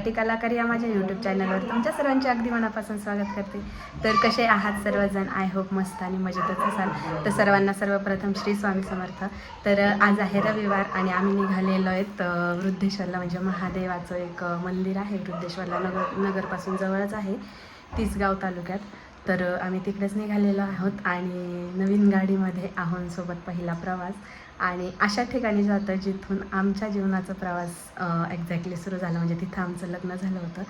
मराठी कलाकार या माझ्या यूट्यूब चॅनलवर तुमच्या सर्वांचे अगदी मनापासून स्वागत करते. तर कसे आहात सर्वजण? आय होप मस्त आणि मजेतच असाल. तर सर्वांना सर्वप्रथम श्री स्वामी समर्थ. तर आज आहे रविवार आणि आम्ही निघालेलो आहेत वृद्धेश्वरला म्हणजे महादेवाचं एक मंदिर आहे. वृद्धेश्वरला नगर नगरपासून जवळच आहे तिसगाव तालुक्यात. तर आम्ही तिकडेच निघालेलो आहोत आणि नवीन गाडीमध्ये आहोंसोबत पहिला प्रवास. आणि अशा ठिकाणी जातं जिथून आमच्या जीवनाचा प्रवास एक्झॅक्टली सुरू झाला. म्हणजे तिथं आमचं लग्न झालं होतं.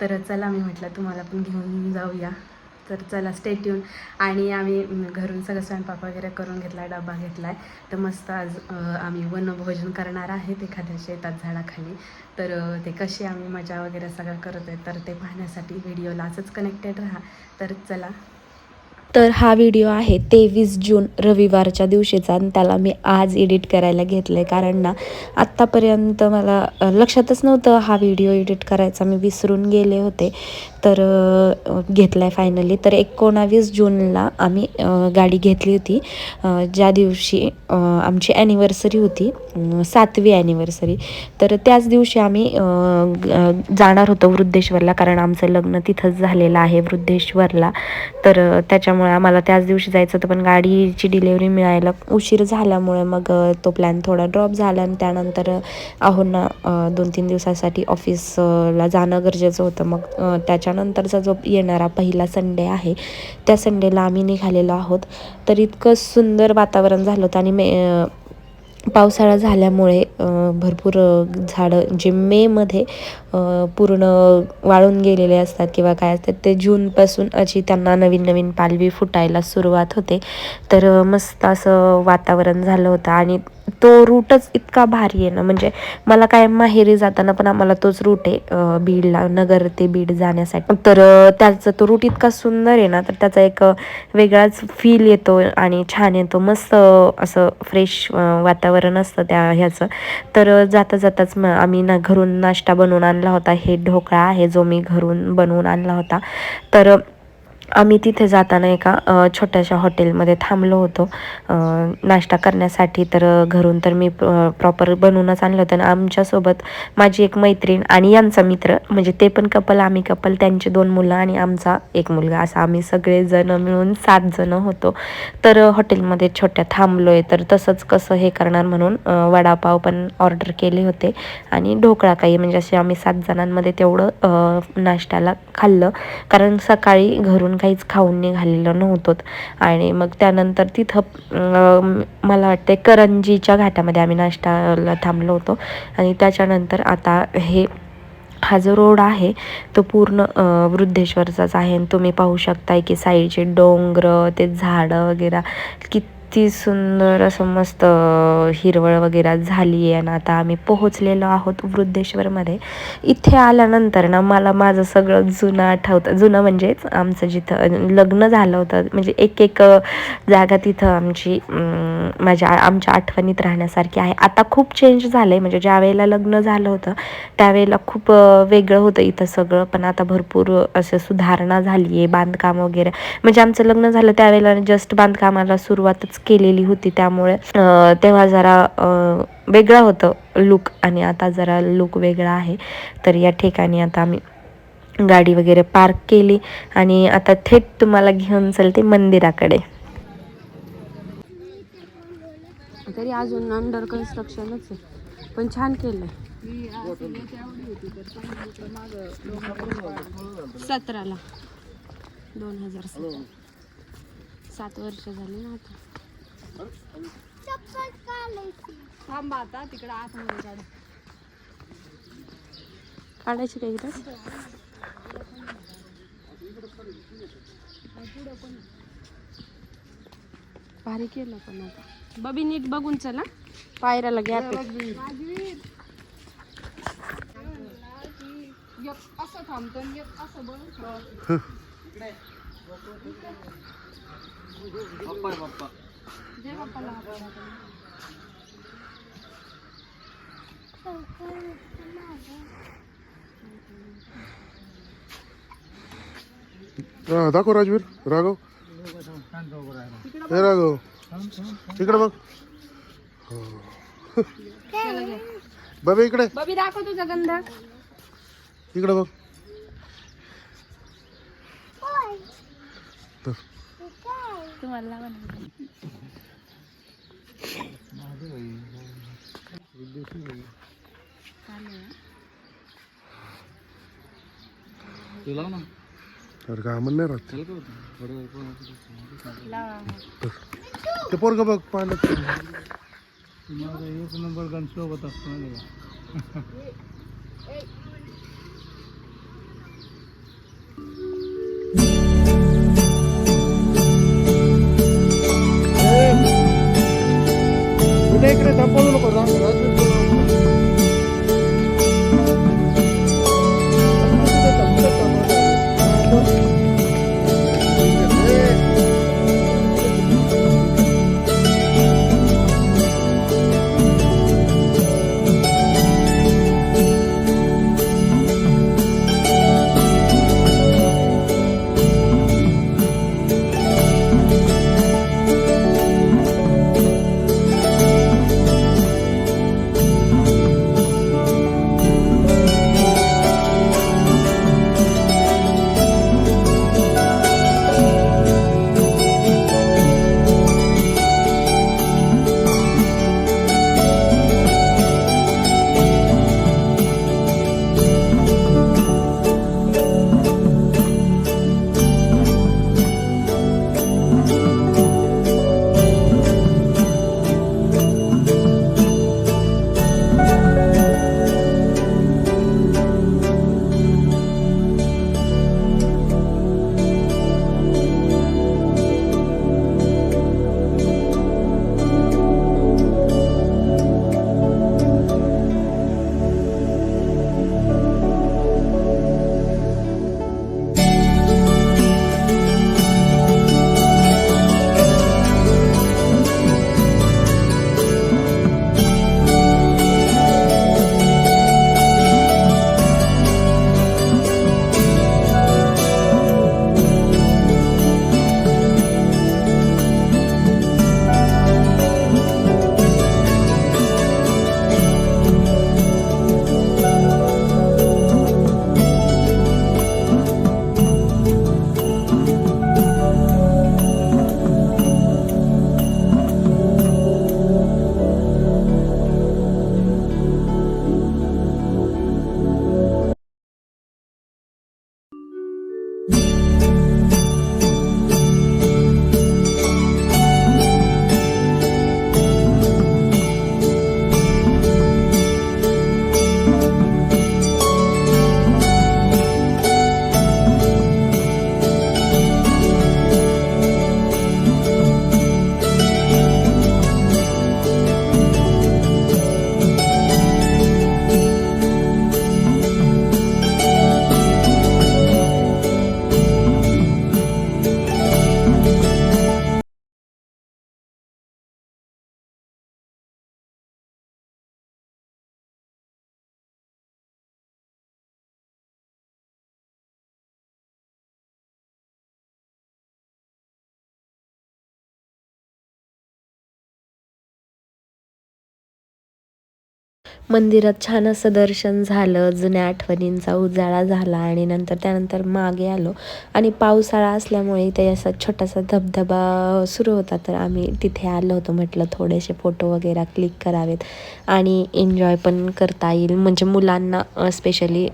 तर चला मी म्हटलं तुम्हाला पण घेऊन जाऊया. तर चला स्टेट येऊन आणि आम्ही घरून सगळं स्वयंपाक वगैरे करून घेतला डबा घेतला आहे तर मस्त आज आम्ही वनभोजन करणार आहेत एखाद्या शेतात झाडाखाली. तर ते कशी आम्ही मजा वगैरे सगळं करत आहे तर ते पाहण्यासाठी व्हिडिओला असंच कनेक्टेड राहा. तर चला तर हा व्हिडिओ आहे तेवीस जून रविवारच्या दिवशीचा आणि त्याला मी आज एडिट करायला घेतलं आहे कारण ना आत्तापर्यंत मला लक्षातच नव्हतं हा व्हिडिओ एडिट करायचा. मी विसरून गेले होते. तर घेतला आहे फायनली तर एकोणावीस जूनला आम्ही गाडी घेतली होती. ज्या दिवशी आमची ॲनिव्हर्सरी होती सातवी ॲनिव्हर्सरी तर त्याच दिवशी आम्ही ग- जाणार होतो वृद्धेश्वरला कारण आमचं लग्न तिथंच झालेलं आहे वृद्धेश्वरला. तर त्याच्यामुळे आम्हाला त्याच दिवशी जायचं होतं पण गाडीची डिलेवरी मिळायला उशीर झाल्यामुळे मग तो प्लॅन थोडा ड्रॉप झाला आणि त्यानंतर आहोंना दोन तीन दिवसासाठी ऑफिसला जाणं गरजेचं होतं. मग त्याच्या त्याच्यानंतरचा जो येणारा पहिला संडे आहे त्या संडेला आम्ही निघालेलो आहोत. तर इतकं सुंदर वातावरण झालं होतं आणि मे पावसाळा झाल्यामुळे भरपूर झाडं जे मेमध्ये पूर्ण वाळून गेलेले असतात किंवा काय असतात ते जूनपासून अशी त्यांना नवीन नवीन पालवी फुटायला सुरुवात होते. तर मस्त असं वातावरण झालं होतं आणि तो रूटच इतका भारी आहे ना. म्हणजे मला काय माहेरी जाताना पण आम्हाला तोच रूट आहे बीडला नगर ते बीड जाण्यासाठी. तर त्याचा तो रूट इतका सुंदर आहे ना तर त्याचा एक वेगळाच फील येतो आणि छान येतो. मस्त असं फ्रेश वातावरण असतं त्या ह्याचं. तर जाता जाताच मग आम्ही ना घरून नाश्ता बनवून आणला. होता. हे ढोकळा आहे जो मी घरून बनवून आणला होता. तर आम्ही तिथे जाताना एका छोट्याशा हॉटेलमध्ये थांबलो होतो. नाश्ता करण्यासाठी. तर घरून तर मी प्रॉपर बनवूनच आणलं होतं. आणि आमच्यासोबत माझी एक मैत्रीण आणि यांचा मित्र म्हणजे ते पण कपल आम्ही कपल त्यांची दोन मुलं आणि आमचा एक मुलगा. असा आम्ही सगळेजण मिळून सात जण होतो. तर हॉटेलमध्ये छोट्या थांबलो आहे तर तसंच कसं हे करणार म्हणून वडापाव पण ऑर्डर केले होते. आणि ढोकळा काही म्हणजे असे आम्ही सात जणांमध्ये तेवढं नाश्त्याला खाल्लं. कारण सकाळी घरून काहीच खाऊन निघालेलो नव्हतो आणि मग त्यानंतर तिथं मला वाटते करंजीच्या घाटामध्ये आम्ही नाश्ताला थांबलो होतो. आणि त्याच्यानंतर आता हे हा जो रोड आहे तो पूर्ण वृद्धेश्वरचाच आहे. आणि तुम्ही पाहू शकताय की साईडचे डोंगर ते झाडं वगैरे किती सुंदर असं मस्त हिरवळ वगैरे झाली आहे आणि आता आम्ही पोहोचलेलो आहोत वृद्धेश्वरमध्ये. इथे आल्यानंतर ना मला माझं सगळं जुनं आठवतं. जुनं म्हणजेच आमचं जिथं लग्न झालं होतं. म्हणजे एक एक जागा तिथं आमची माझ्या आमच्या आठवणीत राहण्यासारखी आहे. आता खूप चेंज झालं आहे म्हणजे ज्या वेळेला लग्न झालं होतं त्यावेळेला खूप वेगळं होतं इथं सगळं. पण आता भरपूर असं सुधारणा झाली आहे. बांधकाम वगैरे. म्हणजे आमचं लग्न झालं त्यावेळेला जस्ट बांधकामाला सुरुवातच केलेली होती. त्यामुळे तेव्हा जरा वेगळा वेगळं होतं लुक आणि आता जरा लुक वेगळा आहे. तर या ठिकाणी आता आम्ही गाडी वगैरे पार्क केली आणि आता थेट तुम्हाला घेऊन चलते मंदिराकडे. तरी अजून अंडर कन्स्ट्रक्शनच आहे. पण छान केलंय. सतराला. दोन हजार सात वर्ष झाली ना आता. थांबा आता तिकडे आतमध्ये काढ. काढायची का इकडं? भारी केलं पण आता. बबी नीट बघून चला पायऱ्याला गॅप असं थांबतो असं बघ लावा. हा, दाखव राजवीर राघव. हे राघव. इकडे बघ. घ्या. बाबा इकडे. बबी दाखव तुझा गंध. इकडे बघ तर तुम्हाला नाही राहत. ते पोरग बघ पाण्यात. एक नंबर गण सोबत असतो माहिती का? कुठे मंदिरात छान असं दर्शन झालं जुन्या आठवणींचा उजाळा झाला आणि नंतर त्यानंतर मागे आलो. आणि पावसाळा असल्यामुळे इथे असा छोटासा धबधबा सुरू होता तर आम्ही तिथे आलो होतो म्हटलं थोडेसे फोटो वगैरे क्लिक करावेत आणि एन्जॉय पण करता येईल. म्हणजे मुलांना स्पेशली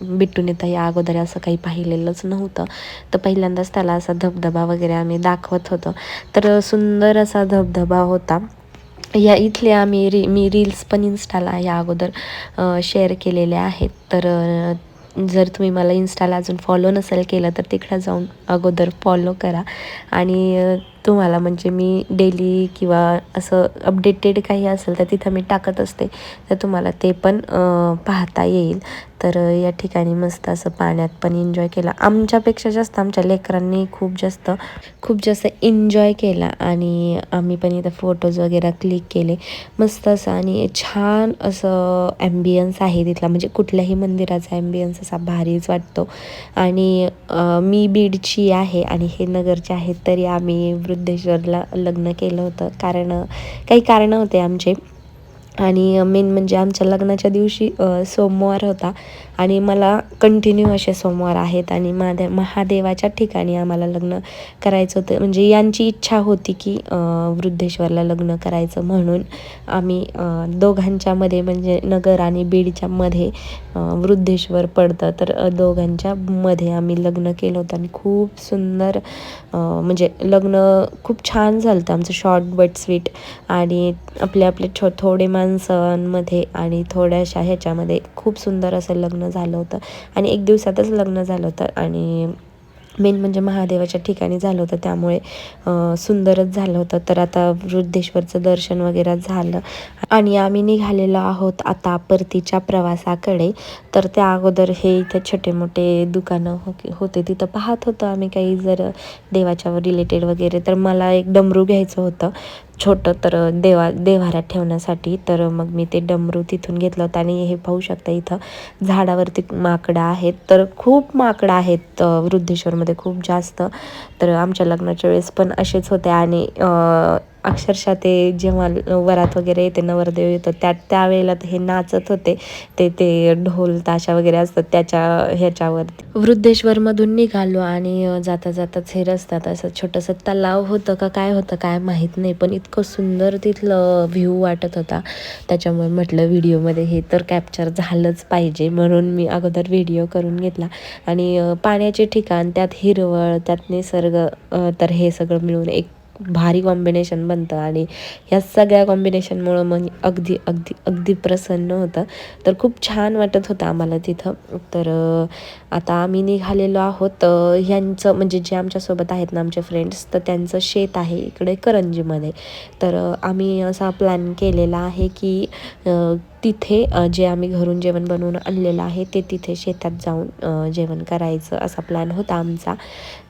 बिट्टूने तर या अगोदर असं काही पाहिलेलंच नव्हतं. तर पहिल्यांदाच त्याला असा धबधबा वगैरे आम्ही दाखवत होतो. तर सुंदर असा धबधबा होता. या इथले आम्ही री मी रील्स पण इन्स्टाला या अगोदर शेअर केलेल्या आहेत. तर जर तुम्ही मला इन्स्टाला अजून फॉलो नसेल केलं तर तिकडं जाऊन अगोदर फॉलो करा. आणि तुम्हाला म्हणजे मी डेली किंवा असं अपडेटेड काही असेल तर तिथं मी टाकत असते. तर तुम्हाला ते पण पाहता येईल. तर या ठिकाणी मस्त असं पाण्यात पण एन्जॉय केला. आमच्यापेक्षा जास्त आमच्या लेकरांनी खूप जास्त खूप जास्त एन्जॉय केला. आणि आम्ही पण इथं फोटोज वगैरे क्लिक केले. मस्त असं आणि छान असं ॲम्बियन्स आहे तिथला. म्हणजे कुठल्याही मंदिराचा ॲम्बियन्स असा भारीच वाटतो. आणि मी बीडची आहे आणि हे नगरचे आहेत तरी आम्ही वृद्धेश्वरला लग्न केलं होतं. कारण काही कारणं होते आमचे. आणि मेन म्हणजे आमच्या लग्नाच्या दिवशी सोमवार होता. आणि मला कंटिन्यू असे सोमवार आहेत आणि महादे महादेवाच्या ठिकाणी आम्हाला लग्न करायचं होतं. म्हणजे यांची इच्छा होती की वृद्धेश्वरला लग्न करायचं म्हणून आम्ही दोघांच्यामध्ये म्हणजे नगर आणि बीडच्या मध्ये वृद्धेश्वर पडतं. तर दोघांच्या मध्ये आम्ही लग्न केलं होतं आणि खूप सुंदर म्हणजे लग्न खूप छान झालं होतं आमचं शॉर्ट बट स्वीट आणि आपले आपले छो थोडे सणमध्ये आणि थोड्याशा ह्याच्यामध्ये खूप सुंदर असं लग्न झालं होतं. आणि एक दिवसातच लग्न झालं होतं आणि मेन म्हणजे महादेवाच्या ठिकाणी झालं होतं. त्यामुळे सुंदरच झालं होतं. तर आता वृद्धेश्वरचं दर्शन वगैरे झालं. आणि आम्ही निघालेलो आहोत आता परतीच्या प्रवासाकडे. तर त्या अगोदर हे इथे छोटे मोठे दुकानं हो होते. तिथं पाहत होतं आम्ही काही जर देवाच्या रिलेटेड वगैरे. तर मला एक डमरू घ्यायचं होतं. छोटं तर देवा देव्हाऱ्यात ठेवण्यासाठी तर मग मी ते डमरू तिथून घेतलं होतं. आणि हे पाहू शकता इथं झाडावरती माकडं आहेत. तर खूप माकडं आहेत वृद्धेश्वरमध्ये खूप जास्त. तर आमच्या लग्नाच्या वेळेस पण असेच होते. आणि अक्षरशः ते जेव्हा वरात वगैरे येते नवरदेव येतो त्या त्यावेळेला तर हे नाचत होते. ते ते ढोल ताशा वगैरे असतात त्याच्या ह्याच्यावर वृद्धेश्वरमधून निघालो आणि जाता जाताच हे रस्त्यात असं छोटंसं तलाव होतं का काय होतं काय माहीत नाही. पण इतकं सुंदर तिथलं व्ह्यू वाटत होता. त्याच्यामुळे म्हटलं व्हिडिओमध्ये हे तर कॅप्चर झालंच पाहिजे. म्हणून मी अगोदर व्हिडिओ करून घेतला. आणि पाण्याचे ठिकाण त्यात हिरवळ त्यात निसर्ग तर हे सगळं मिळून एक भारी कॉम्बिनेशन बनतं. आणि ह्या सगळ्या कॉम्बिनेशनमुळं मग अगदी अगदी अगदी प्रसन्न होतं. तर खूप छान वाटत होतं आम्हाला तिथं. तर आता आम्ही निघालेलो आहोत. ह्यांचं म्हणजे जे आमच्यासोबत आहेत ना आमचे फ्रेंड्स तर त्यांचं शेत आहे इकडे करंजीमध्ये. तर आम्ही असा प्लॅन केलेला आहे की तिथे जे आम्ही घरून जेवण बनवून आणलेलं आहे ते तिथे शेतात जाऊन जेवण करायचं असा प्लॅन होता आमचा.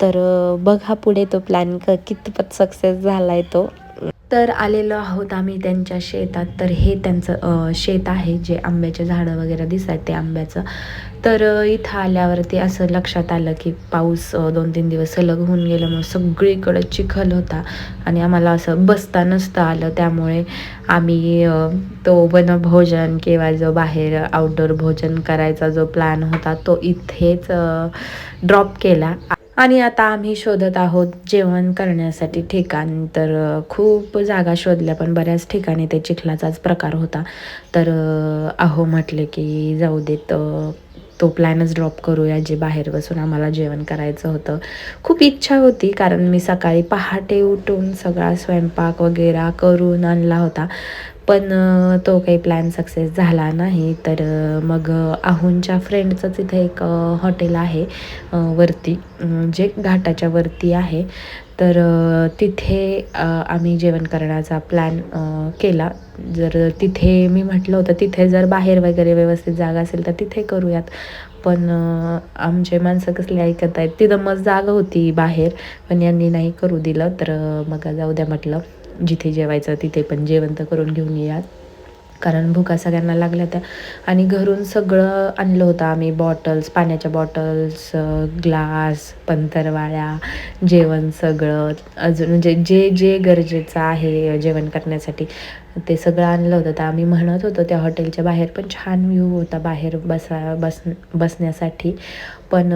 तर बघा पुढे तो प्लॅन क कितपत सक्सेस झाला आहे तो. तर आलेलो आहोत आम्ही त्यांच्या शेतात. तर हे त्यांचं शेत आहे जे आंब्याचे झाडं वगैरे दिसत आहेत ते आंब्याचं. तर इथं आल्यावरती असं लक्षात आलं की पाऊस दोन तीन दिवस सलग होऊन गेल्यामुळे सगळीकडं चिखल होता आणि आम्हाला असं बसता नसतं आलं. त्यामुळे आम्ही तो वनभोजन किंवा जो बाहेर आउटडोर भोजन करायचा जो प्लॅन होता तो इथेच ड्रॉप केला. आणि आता आम्ही शोधत आहोत जेवण करण्यासाठी ठिकाण. तर खूप जागा शोधल्या पण बऱ्याच ठिकाणी ते चिखलाचाच प्रकार होता. तर अहो म्हटले की जाऊ देत तो प्लॅनच ड्रॉप करूया जे बाहेर बसून आम्हाला जेवण करायचं होतं. खूप इच्छा होती कारण मी सकाळी पहाटे उठून सगळा स्वयंपाक वगैरे करून आणला होता. पण तो काही प्लॅन सक्सेस झाला नाही. तर मग अ, आहुंच्या फ्रेंडचंच इथे एक हॉटेल आहे वरती. जे घाटाच्या वरती आहे. तर तिथे आम्ही जेवण करण्याचा प्लॅन केला. जर तिथे मी म्हटलं होतं तिथे जर बाहेर वगैरे व्यवस्थित जागा असेल तर तिथे करूयात. पण आमचे माणसं कसले ऐकत आहेत तिथं मग जागा होती बाहेर. पण यांनी नाही करू दिलं. तर मग जाऊ द्या म्हटलं. जिथे जेवायचं तिथे पण जेवण तर करून घेऊन यात कारण भुका सगळ्यांना लागल्या त्या. आणि घरून सगळं आणलं होतं आम्ही बॉटल्स पाण्याच्या बॉटल्स ग्लास पंतरवाळ्या जेवण सगळं अजून म्हणजे जे जे गरजेचं आहे जेवण करण्यासाठी ते सगळं आणलं होतं. तर आम्ही म्हणत होतो त्या हॉटेलच्या बाहेर पण छान व्ह्यू होता बाहेर बसा बस बसण्यासाठी. पण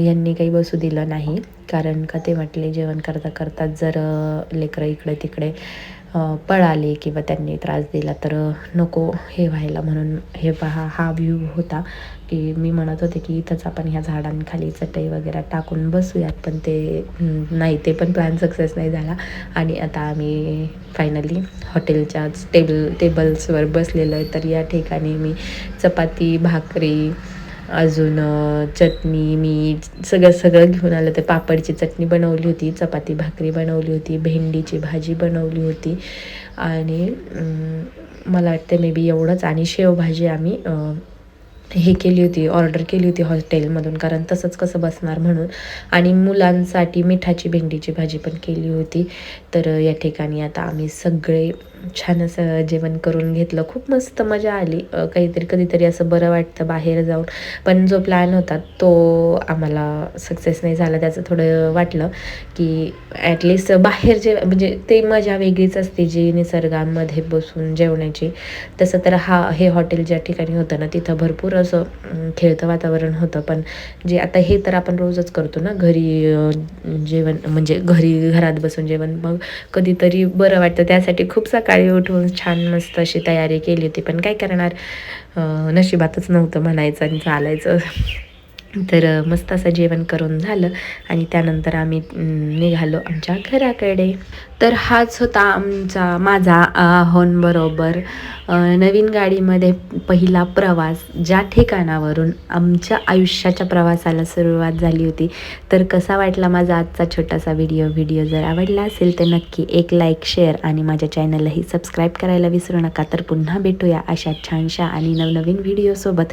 यांनी काही बसू दिलं नाही. कारण का ते म्हटले जेवण करता करता जर लेकरं इकडे तिकडे पळाले किंवा त्यांनी त्रास दिला तर नको हे व्हायला. म्हणून हे पहा हा व्ह्यू होता की मी म्हणत होते की इथंच आपण ह्या झाडांखाली चटई वगैरे टाकून बसूयात पण ते नाही ते पण प्लॅन सक्सेस नाही झाला. आणि आता आम्ही फायनली हॉटेलच्याच टेबल टेबल्सवर बसलेलो आहे. तर या ठिकाणी मी चपाती भाकरी अजून चटणी मीठ सगळं सगळं घेऊन आलं. तर पापडची चटणी बनवली होती चपाती भाकरी बनवली होती भेंडीची भाजी बनवली होती. आणि मला वाटते मे बी एवढंच. आणि शेवभाजी आम्ही हे केली होती ऑर्डर केली होती हॉटेलमधून कारण तसंच कसं बसणार म्हणून. आणि मुलांसाठी मिठाची भेंडीची भाजी पण केली होती. तर या ठिकाणी आता आम्ही सगळे छान असं जेवण करून घेतलं. खूप मस्त मजा आली. काहीतरी कधीतरी असं बरं वाटतं बाहेर जाऊन. पण जो प्लॅन होता तो आम्हाला सक्सेस नाही झाला. त्याचं थोडं वाटलं की ॲटलिस्ट बाहेर जे म्हणजे ते मजा वेगळीच असते जी निसर्गामध्ये बसून जेवण्याची. तसं तर हा हे हॉटेल ज्या ठिकाणी होतं ना तिथं भरपूर असं खेळतं वातावरण होतं. पण जे आता हे तर आपण रोजच करतो ना घरी जेवण म्हणजे घरी घरात बसून जेवण मग कधीतरी बरं वाटतं. त्यासाठी खूप सकाळ सकाळी उठून छान मस्त अशी तयारी केली होती. पण काय करणार? नशिबातच नव्हतं म्हणायचं आणि चालायचं. तर मस्त असं जेवण करून झालं आणि त्यानंतर आम्ही निघालो आमच्या घराकडे. तर हाच होता आमचा माझा आहोनबरोबर नवीन गाडीमध्ये पहिला प्रवास ज्या ठिकाणावरून आमच्या आयुष्याच्या प्रवासाला सुरुवात झाली होती. तर कसा वाटला माझा आजचा छोटासा व्हिडिओ? व्हिडिओ जर आवडला असेल तर नक्की एक लाईक शेअर आणि माझ्या चॅनललाही सबस्क्राईब करायला विसरू नका. तर पुन्हा भेटूया अशा छानशा आणि नवनवीन व्हिडिओसोबत.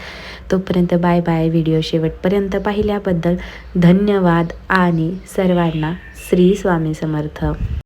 तोपर्यंत बाय बाय. व्हिडिओ शेवट शेवटपर्यंत पाहिल्याबद्दल धन्यवाद आणि सर्वांना श्री स्वामी समर्थ.